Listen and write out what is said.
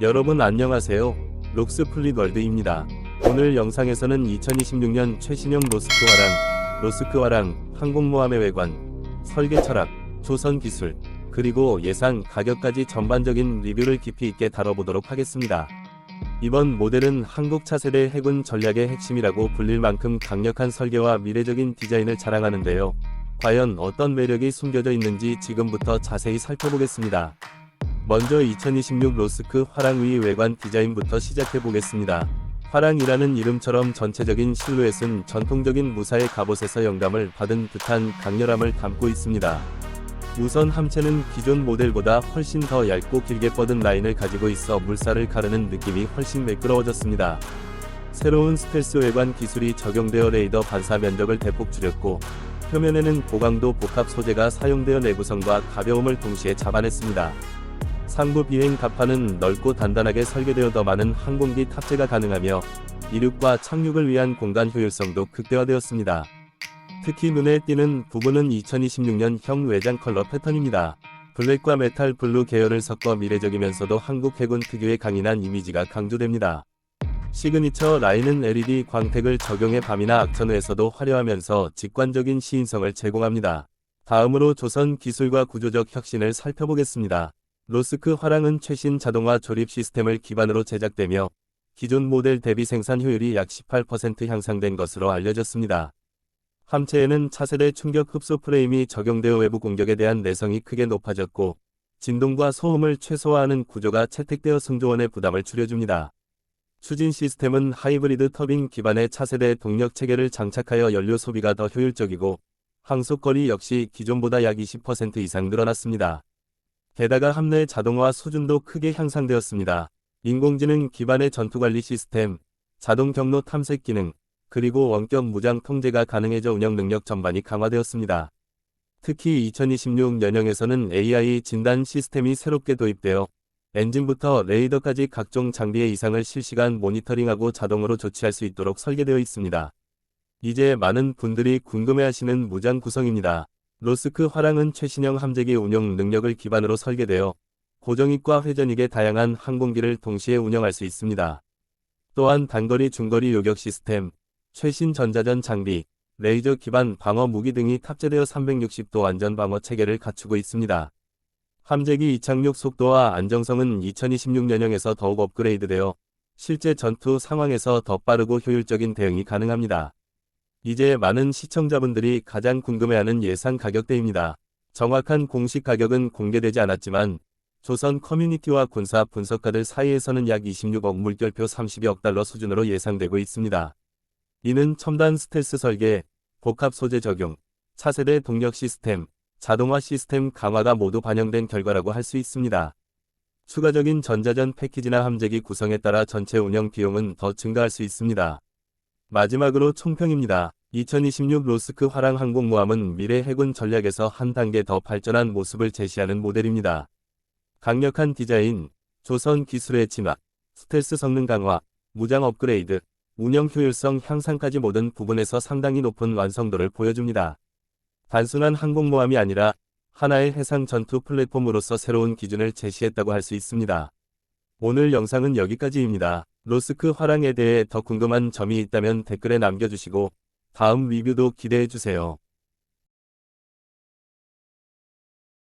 여러분 안녕하세요. 록스 플릿월드입니다. 오늘 영상에서는 2026년 최신형 로스크와랑, 로스크와랑 항공모함의 외관, 설계 철학, 조선 기술, 그리고 예상 가격까지 전반적인 리뷰를 깊이 있게 다뤄보도록 하겠습니다. 이번 모델은 한국 차세대 해군 전략의 핵심이라고 불릴 만큼 강력한 설계와 미래적인 디자인을 자랑하는데요. 과연 어떤 매력이 숨겨져 있는지 지금부터 자세히 살펴보겠습니다. 먼저 2026 로스크 화랑위 외관 디자인부터 시작해 보겠습니다. 화랑이라는 이름처럼 전체적인 실루엣은 전통적인 무사의 갑옷에서 영감을 받은 듯한 강렬함을 담고 있습니다. 우선 함체는 기존 모델보다 훨씬 더 얇고 길게 뻗은 라인을 가지고 있어 물살을 가르는 느낌이 훨씬 매끄러워졌습니다. 새로운 스텔스 외관 기술이 적용되어 레이더 반사 면적을 대폭 줄였고 표면에는 고강도 복합 소재가 사용되어 내구성과 가벼움을 동시에 잡아냈습니다. 상부 비행 갑판은 넓고 단단하게 설계되어 더 많은 항공기 탑재가 가능하며 이륙과 착륙을 위한 공간 효율성도 극대화되었습니다. 특히 눈에 띄는 부분은 2026년형 외장 컬러 패턴입니다. 블랙과 메탈 블루 계열을 섞어 미래적이면서도 한국 해군 특유의 강인한 이미지가 강조됩니다. 시그니처 라인은 LED 광택을 적용해 밤이나 악천후에서도 화려하면서 직관적인 시인성을 제공합니다. 다음으로 조선 기술과 구조적 혁신을 살펴보겠습니다. 로스크 화랑은 최신 자동화 조립 시스템을 기반으로 제작되며 기존 모델 대비 생산 효율이 약 18% 향상된 것으로 알려졌습니다. 함체에는 차세대 충격 흡수 프레임이 적용되어 외부 공격에 대한 내성이 크게 높아졌고 진동과 소음을 최소화하는 구조가 채택되어 승조원의 부담을 줄여줍니다. 추진 시스템은 하이브리드 터빈 기반의 차세대 동력 체계를 장착하여 연료 소비가 더 효율적이고 항속거리 역시 기존보다 약 20% 이상 늘어났습니다. 게다가 함내 자동화 수준도 크게 향상되었습니다. 인공지능 기반의 전투관리 시스템, 자동 경로 탐색 기능, 그리고 원격 무장 통제가 가능해져 운영 능력 전반이 강화되었습니다. 특히 2026년형에서는 AI 진단 시스템이 새롭게 도입되어 엔진부터 레이더까지 각종 장비의 이상을 실시간 모니터링하고 자동으로 조치할 수 있도록 설계되어 있습니다. 이제 많은 분들이 궁금해하시는 무장 구성입니다. 로스크 화랑은 최신형 함재기 운용 능력을 기반으로 설계되어 고정익과 회전익의 다양한 항공기를 동시에 운영할 수 있습니다. 또한 단거리 중거리 요격 시스템, 최신 전자전 장비, 레이저 기반 방어 무기 등이 탑재되어 360도 안전 방어 체계를 갖추고 있습니다. 함재기 이착륙 속도와 안정성은 2026년형에서 더욱 업그레이드되어 실제 전투 상황에서 더 빠르고 효율적인 대응이 가능합니다. 이제 많은 시청자분들이 가장 궁금해하는 예상 가격대입니다. 정확한 공식 가격은 공개되지 않았지만 조선 커뮤니티와 군사 분석가들 사이에서는 약 26억 물결표 30억 달러 수준으로 예상되고 있습니다. 이는 첨단 스텔스 설계, 복합 소재 적용, 차세대 동력 시스템, 자동화 시스템 강화가 모두 반영된 결과라고 할 수 있습니다. 추가적인 전자전 패키지나 함재기 구성에 따라 전체 운영 비용은 더 증가할 수 있습니다. 마지막으로 총평입니다. 2026 로스크 화랑 항공모함은 미래 해군 전략에서 한 단계 더 발전한 모습을 제시하는 모델입니다. 강력한 디자인, 조선 기술의 진화, 스텔스 성능 강화, 무장 업그레이드, 운영 효율성 향상까지 모든 부분에서 상당히 높은 완성도를 보여줍니다. 단순한 항공모함이 아니라 하나의 해상 전투 플랫폼으로서 새로운 기준을 제시했다고 할 수 있습니다. 오늘 영상은 여기까지입니다. 로스크 화랑에 대해 더 궁금한 점이 있다면 댓글에 남겨주시고 다음 리뷰도 기대해주세요.